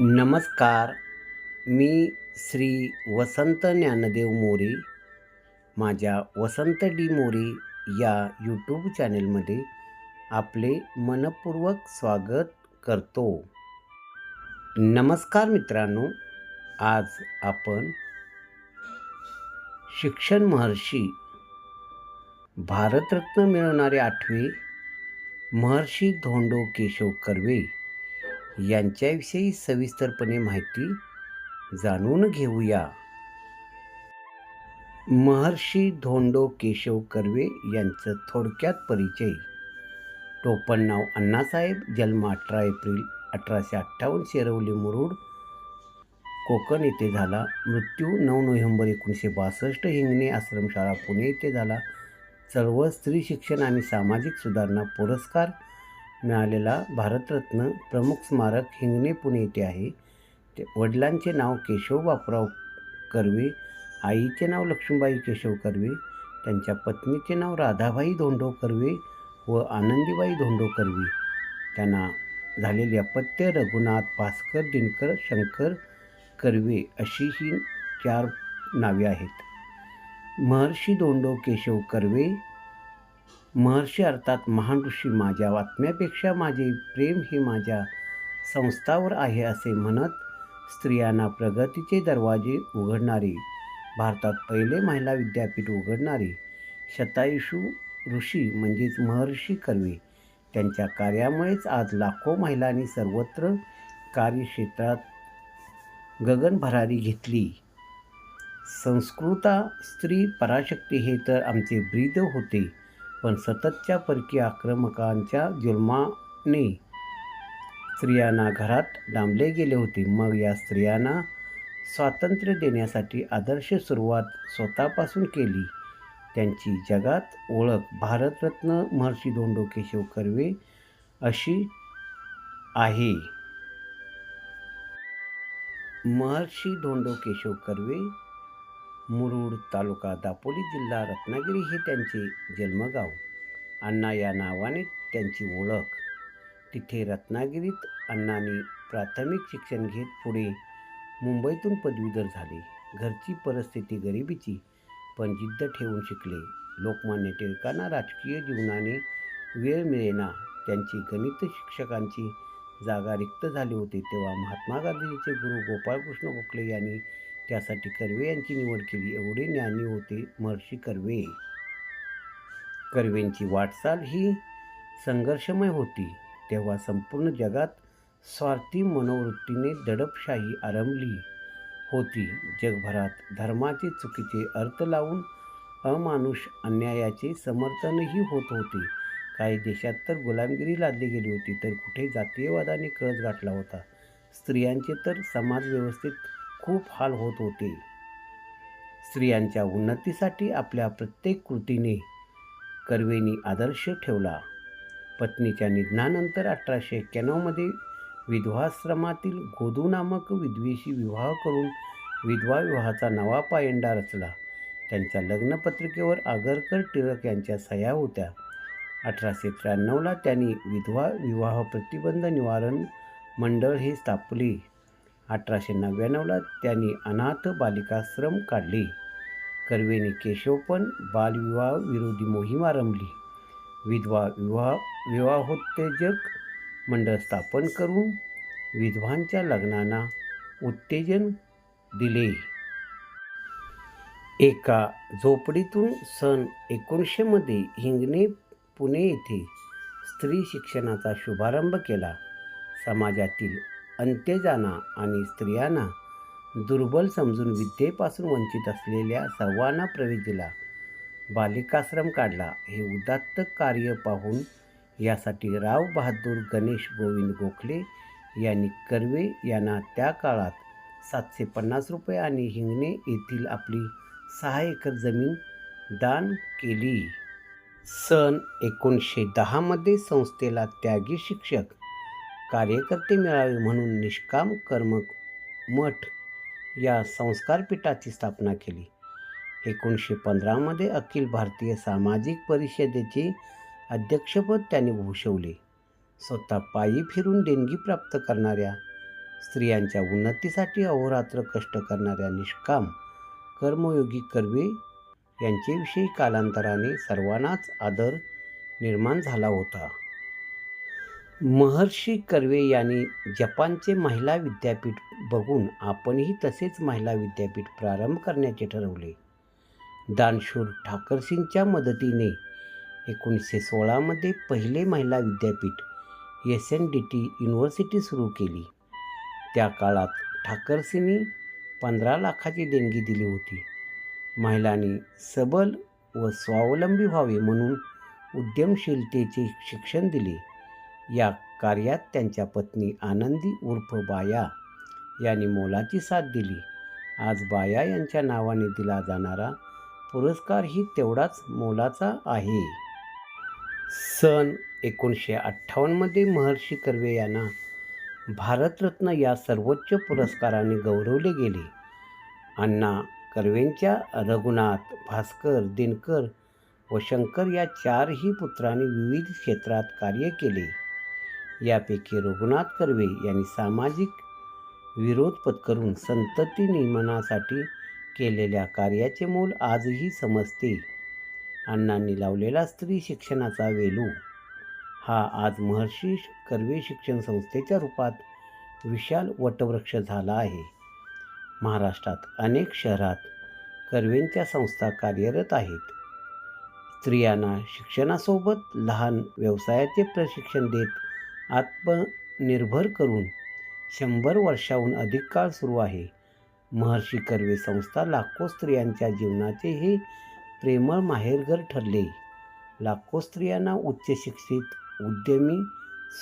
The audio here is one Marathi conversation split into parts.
नमस्कार. मी श्री वसंत ज्ञानदेव मोरे. माझ्या वसंत डी मोरे या यूट्यूब चॅनेलमध्ये आपले मनपूर्वक स्वागत करतो. नमस्कार मित्रांनो. आज आपण शिक्षण महर्षी भारतरत्न मिळवणारे आठवे महर्षी धोंडो केशव कर्वे यांच्याविषयी सविस्तरपणे माहिती जाणून घेऊया. महर्षी धोंडो केशव कर्वे यांचं थोडक्यात परिचय. टोपण नाव अण्णासाहेब जन्म अठरा एप्रिल अठराशे अठ्ठावन्न शेरवली मुरुड. कोकण येथे झाला. मृत्यू नऊ नोव्हेंबर एकोणीसशे बासष्ट हिंगणे आश्रमशाळा पुणे येथे झाला. चळवळ स्त्री शिक्षण आणि सामाजिक सुधारणा पुरस्कार मिळालेला भारतरत्न प्रमुख स्मारक हिंगणे पुणे येथे आहे. ते वडिलांचे नाव केशव बापूराव कर्वे आईचे नाव लक्ष्मीबाई केशव कर्वे त्यांच्या पत्नीचे नाव राधाबाई धोंडो कर्वे व आनंदीबाई धोंडो कर्वे. त्यांना झालेले अपत्य रघुनाथ भास्कर दिनकर शंकर कर्वे अशी ही चार नावे आहेत. महर्षी धोंडो केशव कर्वे महर्षी अर्थात महान ऋषी माझ्या आत्म्यापेक्षा माझे प्रेम हे माझ्या संस्थावर आहे असे म्हणत स्त्रियांना प्रगतीचे दरवाजे उघडणारे भारतात पहिले महिला विद्यापीठ उघडणारे शतायुषू ऋषी म्हणजेच महर्षी कर्वे. त्यांच्या कार्यामुळेच आज लाखो महिलांनी सर्वत्र कार्यक्षेत्रात गगनभरारी घेतली. संस्कृता स्त्री पराशक्ती हे तर आमचे ब्रीद होते. पण सततच्या परकीय आक्रमकांच्या जुलमाने स्त्रियांना घरात डांबले गेले होते. मग या स्त्रियांना स्वातंत्र्य देण्यासाठी आदर्श सुरुवात स्वतःपासून केली. त्यांची जगात ओळख भारतरत्न महर्षी धोंडो केशव कर्वे अशी आहे. महर्षी धोंडो केशव कर्वे मुरुड तालुका दापोली जिल्हा रत्नागिरी हे त्यांचे जन्मगाव. अण्णा या नावाने त्यांची ओळख. तिथे रत्नागिरीत अण्णांनी प्राथमिक शिक्षण घेत पुढे मुंबईतून पदवीधर झाले. घरची परिस्थिती गरिबीची पण जिद्द ठेवून शिकले. लोकमान्य टिळकांना राजकीय जीवनाने वेळ मिळेना त्यांची गणित शिक्षकांची जागा रिक्त झाली होती तेव्हा महात्मा गांधीचे गुरु गोपाळकृष्ण गोखले यांनी त्यासाठी कर्वे यांची निवड केली. एवढे ज्ञानी होते महर्षी कर्वे. कर्वेंची वाटचाल ही संघर्षमय होती. तेव्हा संपूर्ण जगात स्वार्थी मनोवृत्तीने दडपशाही आरंभली होती. जगभरात धर्माचे चुकीचे अर्थ लावून अमानुष अन्यायाचे समर्थनही होत होते. काही देशात तर गुलामगिरी लादली गेली होती तर कुठे जातीयवादाने कळस गाठला होता? स्त्रियांचे तर समाज व्यवस्थेत खूप हाल होत होते. स्त्रियांच्या उन्नतीसाठी आपल्या प्रत्येक कृतीने कर्वेनी आदर्श ठेवला. पत्नीच्या निधनानंतर अठराशे एक्क्याण्णवमध्ये विधवाश्रमातील गोदू नामक विधवेशी विवाह करून विधवा विवाहाचा नवा पायंडा रचला. त्यांच्या लग्नपत्रिकेवर आगरकर टिळक यांच्या सह्या होत्या. अठराशे त्र्याण्णवला त्यांनी विधवा विवाह प्रतिबंध निवारण मंडळ हे स्थापले. अठराशे नव्याण्णवला त्यांनी अनाथ बालिकाश्रम काढले. कर्वेने केशवपण बालविवाह विरोधी मोहीम आरंभली विधवा विवाह विवाहोत्तेजक मंडळ स्थापन करून विधवांच्या लग्नांना उत्तेजन दिले. एका झोपडीतून सन एकोणीसशेमध्ये हिंगणे पुणे येथे स्त्री शिक्षणाचा शुभारंभ केला. समाजातील अंत्यजाना आणि स्त्रियांना दुर्बल समजून विद्येपासून वंचित असलेल्या सर्वांना प्रवेश दिला. बालिकाश्रम काढला. हे उदात्त कार्य पाहून यासाठी राव बहादूर गणेश गोविंद गोखले यांनी कर्वे यांना त्या काळात सातशे पन्नास रुपये आणि हिंगणे येथील आपली सहा एकर जमीन दान केली. सन एकोणीसशे दहामध्ये संस्थेला त्यागी शिक्षक कार्यकर्ते मिळावे म्हणून निष्काम कर्म मठ या संस्कारपीठाची स्थापना केली. एकोणीसशे पंधरामध्ये अखिल भारतीय सामाजिक परिषदेचे अध्यक्षपद त्यांनी भूषवले. स्वतः पायी फिरून देणगी प्राप्त करणाऱ्या स्त्रियांच्या उन्नतीसाठी अहोरात्र कष्ट करणाऱ्या निष्काम कर्मयोगी कर्वे यांच्याविषयी कालांतराने सर्वांनाच आदर निर्माण झाला होता. महर्षी कर्वे यांनी जपानचे महिला विद्यापीठ बघून आपणही तसेच महिला विद्यापीठ प्रारंभ करण्याचे ठरवले. दानशूर ठाकरसिंगच्या मदतीने एकोणीसशे सोळामध्ये पहिले महिला विद्यापीठ S N D T university सुरू केली. त्या काळात ठाकरसिंनी पंधरा लाखाची देणगी दिली होती. महिलांनी सबल व स्वावलंबी व्हावे म्हणून उद्यमशीलतेचे शिक्षण दिले. या कार्यात त्यांच्या पत्नी आनंदी उर्फ बाया यांनी मोलाची साथ दिली. आज बाया यांच्या नावाने दिला जाणारा पुरस्कारही तेवढाच मोलाचा आहे. सन एकोणीसशे अठ्ठावन्नमध्ये महर्षी कर्वे यांना भारतरत्न या सर्वोच्च पुरस्काराने गौरवले गेले. अण्णा कर्वेंच्या रघुनाथ भास्कर दिनकर व शंकर या चारही पुत्रांनी विविध क्षेत्रात कार्य केले. यापैकी रघुनाथ कर्वे यांनी सामाजिक विरोध पत्करून संतती नियमनासाठी केलेल्या कार्याचे मोल आजही समजते. अण्णांनी लावलेला स्त्री शिक्षणाचा वेलू हा आज महर्षी कर्वे शिक्षण संस्थेच्या रूपात विशाल वटवृक्ष झाला आहे. महाराष्ट्रात अनेक शहरात कर्वेंच्या संस्था कार्यरत आहेत. स्त्रियांना शिक्षणासोबत लहान व्यवसायाचे प्रशिक्षण देत आत्मनिर्भर करून शंभर वर्षाहून अधिक काळ सुरू आहे. महर्षी कर्वे संस्था लाखो स्त्रियांच्या जीवनाचे हे प्रेमळ माहेरघर ठरले. लाखो स्त्रियांना उच्च शिक्षित उद्यमी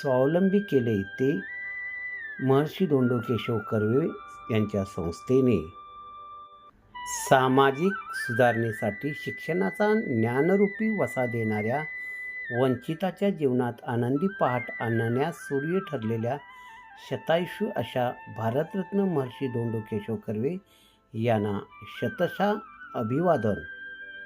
स्वावलंबी केले ते महर्षी धोंडो केशव कर्वे यांच्या संस्थेने. सामाजिक सुधारणेसाठी शिक्षणाचा ज्ञानरूपी वसा देणाऱ्या वंचिताच्या जीवनात आनंदी पहाट आणण्यास सूर्य ठरलेल्या शतायुषू अशा भारतरत्न महर्षी धोंडो केशव कर्वे यांना शतशा अभिवादन.